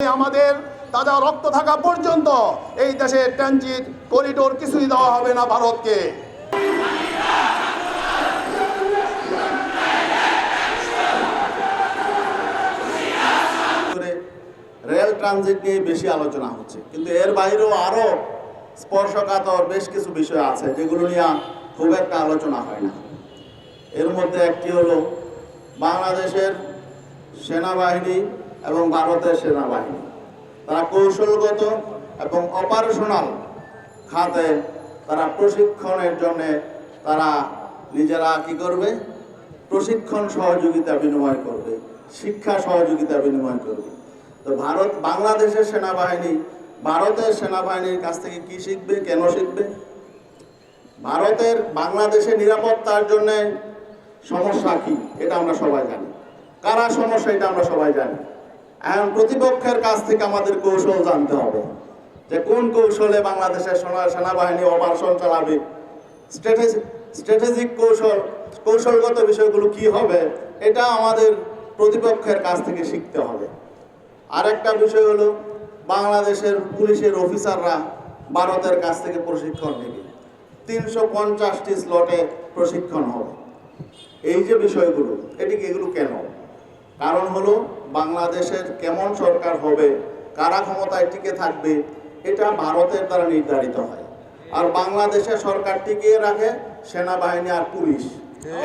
আমাদের তাজা রক্ত থাকা পর্যন্ত এই দেশে ট্রানজিট করিডোর কিছুই দেওয়া হবে না ভারতকে। রেল ট্রানজিট নিয়ে বেশি আলোচনা হচ্ছে। কিন্তু এর বাইরেও আরও স্পর্শকাতর বেশ কিছু বিষয় আছে যেগুলো নিয়ে খুব একটা আলোচনা হয় না। এর মধ্যে একটি হলো বাংলাদেশের সেনাবাহিনী এবং ভারতের সেনাবাহিনী। তারা কৌশলগত এবং অপারেশনাল খাতে তারা প্রশিক্ষণের জন্য তারা নিজেরা কি করবে? প্রশিক্ষণ সহযোগিতা বিনিময় করবে, শিক্ষা সহযোগিতা বিনিময় করবে। তো ভারত, বাংলাদেশের সেনাবাহিনী, ভারতের সেনাবাহিনীর কাছ থেকে কি শিখবে, কেন শিখবে? ভারতের, বাংলাদেশের নিরাপত্তার জন্য সমস্যা কি, এটা আমরা সবাই জানি। কারা সমস্যা, এটা আমরা সবাই জানি। এখন প্রতিপক্ষের কাছ থেকে আমাদের কৌশল জানতে হবে যে কোন কৌশলে বাংলাদেশের সেনা- সেনাবাহিনী অপারেশন চালাবে। স্ট্র্যাটেজিক কৌশল কৌশলগত বিষয়গুলো কি হবে, এটা আমাদের প্রতিপক্ষের কাছ থেকে শিখতে হবে। আরেকটা বিষয় হলো, বাংলাদেশের পুলিশের অফিসাররা ভারতের কাছ থেকে প্রশিক্ষণ নেবে। তিনশো পঞ্চাশটি স্লটে প্রশিক্ষণ হবে। এই যে বিষয়গুলো, এটিকে এগুলো কেন? কারণ হলো বাংলাদেশের কেমন সরকার হবে, কারা ক্ষমতায় টিকে থাকবে, এটা ভারতের দ্বারা নির্ধারিত হয়। আর বাংলাদেশের সরকার টিকিয়ে রাখে সেনাবাহিনী আর পুলিশ।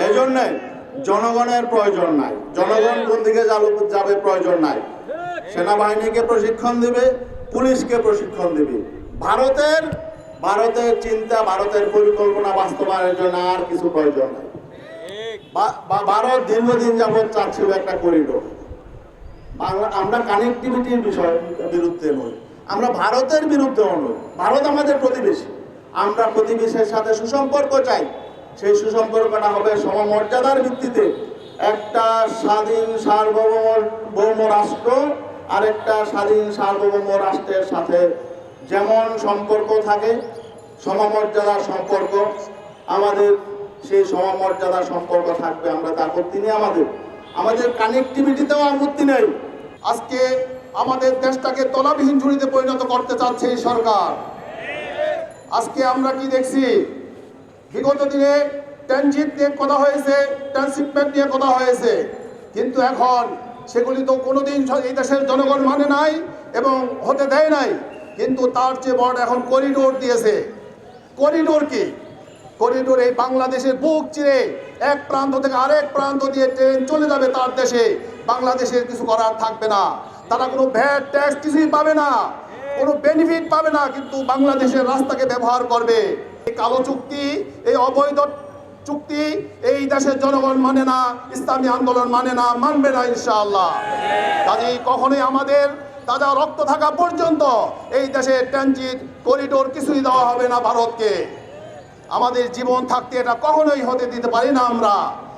এই জন্যে জনগণের প্রয়োজন নাই। জনগণ কোন দিকে যাবে- প্রয়োজন নাই। সেনাবাহিনীকে প্রশিক্ষণ দিবে, পুলিশকে প্রশিক্ষণ দিবে। ভারতের ভারতের চিন্তা, ভারতের পরিকল্পনা বাস্তবায়নের জন্য আর কিছু প্রয়োজন নাই। ভারত দীর্ঘদিন যাবৎ চাচ্ছিল একটা করিডোর বাংলা, আমরা কানেক্টিভিটির বিষয় বিরুদ্ধে নই। আমরা ভারতের বিরুদ্ধেও নই। ভারত আমাদের প্রতিবেশী। আমরা প্রতিবেশীর সাথে সুসম্পর্ক চাই। সেই সুসম্পর্কটা হবে সমমর্যাদার ভিত্তিতে একটা স্বাধীন সার্বভৌম ভৌম রাষ্ট্র আরেকটা স্বাধীন সার্বভৌম রাষ্ট্রের সাথে যেমন সম্পর্ক থাকে, সমমর্যাদার সম্পর্ক, আমাদের সেই সমমর্যাদার সম্পর্ক থাকবে আমরা তার আপত্তি নেই আমাদের। আমাদের কানেক্টিভিটিতেও আপত্তি নেই। আজকে আমাদের দেশটাকে তলাবিহীন ঝুড়িতে পরিণত করতে চাচ্ছে এই সরকার। আজকে আমরা কি দেখছি? বিগত দিনে ট্রানজিট নিয়ে কথা হয়েছে ট্রান্সশিপমেন্ট নিয়ে কথা হয়েছে। কিন্তু এখন সেগুলি তো কোনোদিন এই দেশের জনগণ মানে নাই এবং হতে দেয় নাই। কিন্তু তার চেয়ে বড় এখন করিডোর দিয়েছে। করিডোর কি? করিডোর এই বাংলাদেশের বুক চিরে এক প্রান্ত থেকে আরেক প্রান্ত দিয়ে ট্রেন চলে যাবে তার দেশে। বাংলাদেশের কিছু করার থাকবে না। তারা কোনো ভ্যাট, ট্যাক্স কিছুই পাবে না। কোনো বেনিফিট পাবে না, কিন্তু বাংলাদেশের রাস্তাকে ব্যবহার করবে। এই কালো চুক্তি, এই অবৈধ চুক্তি এই দেশের জনগণ মানে না, ইসলামী আন্দোলন মানে না, মানবে না ইনশাআল্লাহ। কাজেই কখনোই আমাদের তাজা রক্ত থাকা পর্যন্ত এই দেশে ট্রানজিট করিডোর কিছুই দেওয়া হবে না ভারতকে। আমাদের জীবন থাকতে এটা কখনোই হতে দিতে পারি না আমরা।